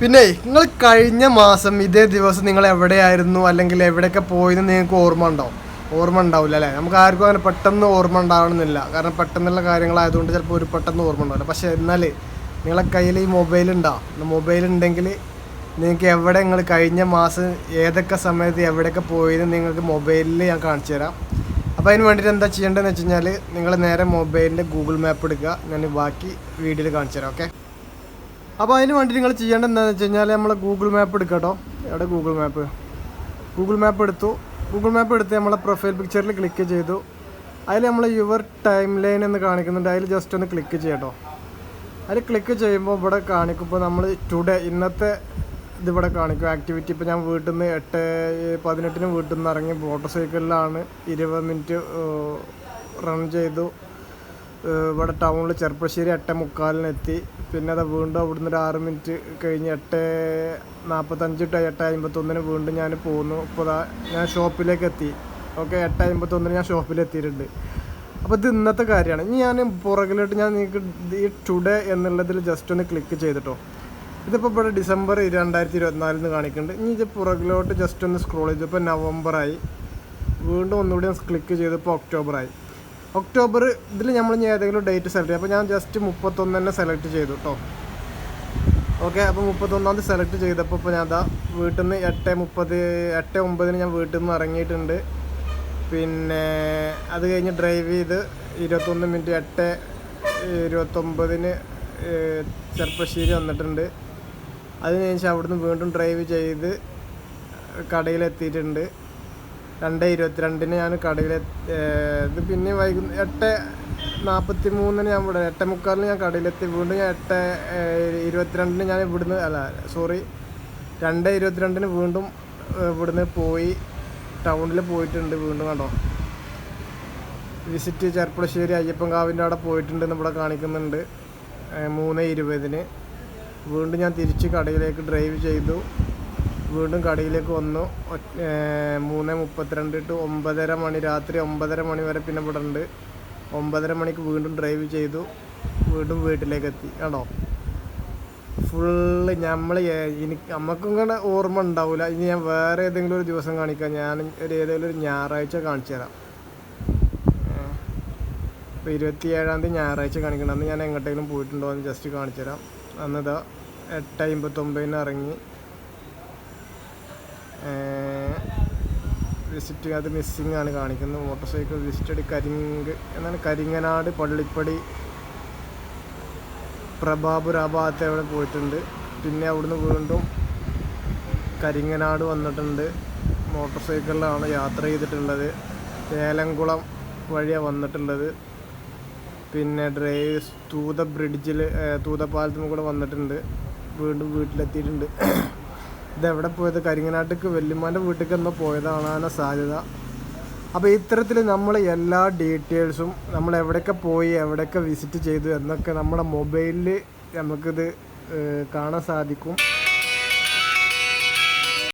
പിന്നെ നിങ്ങൾ കഴിഞ്ഞ മാസം ഇതേ ദിവസം നിങ്ങൾ എവിടെയായിരുന്നു? അല്ലെങ്കിൽ എവിടെയൊക്കെ പോയെന്ന് നിങ്ങൾക്ക് ഓർമ്മ ഉണ്ടാവും ഓർമ്മ ഉണ്ടാവില്ല അല്ലേ? നമുക്ക് ആർക്കും അങ്ങനെ പെട്ടെന്ന് ഓർമ്മ ഉണ്ടാവണമെന്നില്ല. കാരണം പെട്ടെന്നുള്ള കാര്യങ്ങളായതുകൊണ്ട് ചിലപ്പോൾ ഒരു പെട്ടെന്ന് ഓർമ്മ ഉണ്ടാവില്ല. പക്ഷേ എന്നാൽ നിങ്ങളെ കയ്യിൽ ഈ മൊബൈൽ ഉണ്ടാവും മൊബൈൽ ഉണ്ടെങ്കിൽ നിങ്ങൾക്ക് എവിടെ നിങ്ങൾ കഴിഞ്ഞ മാസം ഏതൊക്കെ സമയത്ത് എവിടെയൊക്കെ പോയെന്ന് നിങ്ങൾക്ക് മൊബൈലിൽ ഞാൻ കാണിച്ചു തരാം. അപ്പോൾ അതിന് വേണ്ടിയിട്ട് എന്താ ചെയ്യേണ്ടതെന്ന് വെച്ച് കഴിഞ്ഞാൽ നിങ്ങൾ നേരെ മൊബൈലിന്റെ ഗൂഗിൾ മാപ്പ് എടുക്കുക. ഞാൻ ബാക്കി വീഡിയോയിൽ കാണിച്ചു തരാം ഓക്കെ? അപ്പോൾ അതിന് വേണ്ടി നിങ്ങൾ ചെയ്യേണ്ടത് എന്താണെന്ന് വെച്ച് കഴിഞ്ഞാൽ നമ്മൾ ഗൂഗിൾ മാപ്പ് എടുക്കട്ടോ. കേട്ടോ എവിടെ ഗൂഗിൾ മാപ്പ് ഗൂഗിൾ മാപ്പ് എടുത്തു. ഗൂഗിൾ മാപ്പ് എടുത്ത് നമ്മളെ പ്രൊഫൈൽ പിക്ചറിൽ ക്ലിക്ക് ചെയ്തു. അതിൽ നമ്മൾ യുവർ ടൈം ലൈൻ എന്ന് കാണിക്കുന്നുണ്ട്. അതിൽ ജസ്റ്റ് ഒന്ന് ക്ലിക്ക് ചെയ്യട്ടോ. അതിൽ ക്ലിക്ക് ചെയ്യുമ്പോൾ ഇവിടെ കാണിക്കുമ്പോൾ നമ്മൾ ടുഡേ ഇന്നത്തെ ഇതിവിടെ കാണിക്കും. ആക്ടിവിറ്റി ഇപ്പോൾ ഞാൻ വീട്ടിൽ നിന്ന് എട്ട് പതിനെട്ടിന് വീട്ടിൽ നിന്ന് ഇറങ്ങി മോട്ടോർ സൈക്കിളിലാണ് ഇരുപത് മിനിറ്റ് റൺ ചെയ്തു. ഇവിടെ ടൗണിൽ ചെർപ്പശ്ശേരി എട്ട് മുക്കാലിനെത്തി പിന്നെ അത് വീണ്ടും അവിടുന്ന് ഒരു ആറ് മിനിറ്റ് കഴിഞ്ഞ് എട്ട് നാൽപ്പത്തഞ്ച് ടു എട്ട് അമ്പത്തൊന്നിന് വീണ്ടും ഞാൻ പോകുന്നു ഇപ്പോൾ ഞാൻ ഷോപ്പിലേക്ക് എത്തി ഓക്കെ എട്ട് അമ്പത്തൊന്നിന് ഞാൻ ഷോപ്പിലെത്തിയിട്ടുണ്ട്. അപ്പോൾ ഇത് ഇന്നത്തെ കാര്യമാണ്. ഇനി ഞാൻ പുറകിലോട്ട് ഞാൻ നിങ്ങൾക്ക് ഈ ടുഡേ എന്നുള്ളതിൽ ജസ്റ്റ് ഒന്ന് ക്ലിക്ക് ചെയ്തിട്ടോ. ഇതിപ്പോൾ ഇവിടെ ഡിസംബർ രണ്ടായിരത്തി ഇരുപത്തിനാലിൽ നിന്ന് കാണിക്കുന്നുണ്ട്. ഇനി ഇത് പുറകിലോട്ട് ജസ്റ്റ് ഒന്ന് സ്ക്രോൾ ചെയ്തു. ഇപ്പോൾ നവംബറായി. വീണ്ടും ഒന്നുകൂടി ക്ലിക്ക് ചെയ്തപ്പോൾ ഒക്ടോബറായി. ഒക്ടോബർ ഇതിൽ നമ്മൾ ഇനി ഏതെങ്കിലും ഡേറ്റ് സെലക്ട് ചെയ്യും. അപ്പോൾ ഞാൻ ജസ്റ്റ് മുപ്പത്തൊന്ന് തന്നെ സെലക്ട് ചെയ്തു കേട്ടോ ഓക്കെ അപ്പോൾ മുപ്പത്തൊന്നാം തീയതി സെലക്ട് ചെയ്തപ്പോൾ ഇപ്പോൾ ഞാൻ അതാ വീട്ടിൽ നിന്ന് എട്ട് മുപ്പത് എട്ട് ഒമ്പതിന് ഞാൻ വീട്ടിൽ നിന്ന് ഇറങ്ങിയിട്ടുണ്ട്. പിന്നെ അത് കഴിഞ്ഞ് ഡ്രൈവ് ചെയ്ത് ഇരുപത്തൊന്ന് മിനിറ്റ് എട്ട് ഇരുപത്തൊമ്പതിന് ചെർപ്പശ്ശേരി വന്നിട്ടുണ്ട്. അതിന് ശേഷം അവിടുന്ന് വീണ്ടും ഡ്രൈവ് ചെയ്ത് കടയിലെത്തിയിട്ടുണ്ട്. രണ്ട് ഇരുപത്തിരണ്ടിന് ഞാൻ കടയിൽ ഇത് പിന്നെ വൈകുന്ന എട്ട് നാൽപ്പത്തി മൂന്നിന് ഞാൻ ഇവിടെ എട്ട് മുക്കാലിന് ഞാൻ കടയിലെത്തി. വീണ്ടും ഞാൻ എട്ട് ഇരുപത്തിരണ്ടിന് ഞാൻ ഇവിടുന്ന് അല്ല സോറി രണ്ട് ഇരുപത്തിരണ്ടിന് വീണ്ടും ഇവിടുന്ന് പോയി ടൗണിൽ പോയിട്ടുണ്ട് വീണ്ടും കണ്ടോ? വിസിറ്റ് ചെർപ്പളശ്ശേരി അയ്യപ്പൻകാവിന്റെ അവിടെ പോയിട്ടുണ്ടെന്ന് ഇവിടെ കാണിക്കുന്നുണ്ട്. മൂന്ന് ഇരുപതിന്. വീണ്ടും ഞാൻ തിരിച്ച് കടയിലേക്ക് ഡ്രൈവ് ചെയ്തു. വീണ്ടും കടയിലേക്ക് വന്നു. മൂന്ന് മുപ്പത്തിരണ്ട് ടു ഒമ്പതര മണി രാത്രി ഒമ്പതര മണി വരെ പിന്നെ ഇവിടെ ഉണ്ട് ഒമ്പതര മണിക്ക് വീണ്ടും ഡ്രൈവ് ചെയ്തു. വീണ്ടും വീട്ടിലേക്ക് എത്തി ആണോ ഫുള്ള് നമ്മൾ എനിക്ക് നമുക്കും കൂടെ ഓർമ്മ ഉണ്ടാവില്ല ഇനി ഞാൻ വേറെ ഏതെങ്കിലും ഒരു ദിവസം കാണിക്കാം. ഞാൻ ഒരു ഏതെങ്കിലും ഒരു ഞായറാഴ്ച കാണിച്ചു തരാം. ഇപ്പോൾ ഇരുപത്തി ഏഴാം തീയതി ഞായറാഴ്ച കാണിക്കണം. അന്ന് ഞാൻ എങ്ങോട്ടെങ്കിലും പോയിട്ടുണ്ടോ എന്ന് ജസ്റ്റ് കാണിച്ചു തരാം. അന്നിതാ എട്ട് അമ്പത്തൊമ്പതിന് ഇറങ്ങി. വിസിറ്റ് അത് മിസ്സിംഗ് ആണ് കാണിക്കുന്നത്. മോട്ടോർ സൈക്കിൾ വിസിറ്റഡ് കരിങ്ക് എന്നാണ്. കരിങ്ങനാട് പള്ളിപ്പടി പ്രഭാപുര ആ ഭാഗത്ത് അവിടെ പോയിട്ടുണ്ട്. പിന്നെ അവിടുന്ന് വീണ്ടും കരിങ്ങനാട് വന്നിട്ടുണ്ട്. മോട്ടോർ സൈക്കിളിലാണ് യാത്ര ചെയ്തിട്ടുള്ളത്. ഏലംകുളം വഴിയാണ് വന്നിട്ടുള്ളത്. പിന്നെ ഡ്രൈവ് തൂത ബ്രിഡ്ജിൽ തൂതപ്പാലത്തും കൂടെ വന്നിട്ടുണ്ട്. വീണ്ടും വീട്ടിലെത്തിയിട്ടുണ്ട്. ഇതെവിടെ പോയത്? കരിങ്ങനാട്ടിക്ക് വല്യമ്മാന്റെ വീട്ടിലേക്ക് എന്നോ പോയതാണാന സാധ്യത. അപ്പോൾ ഇത്തരത്തിൽ നമ്മൾ എല്ലാ ഡീറ്റെയിൽസും നമ്മൾ എവിടെയൊക്കെ പോയി എവിടെയൊക്കെ വിസിറ്റ് ചെയ്തു എന്നൊക്കെ നമ്മുടെ മൊബൈലിൽ നമുക്കിത് കാണാൻ സാധിക്കും.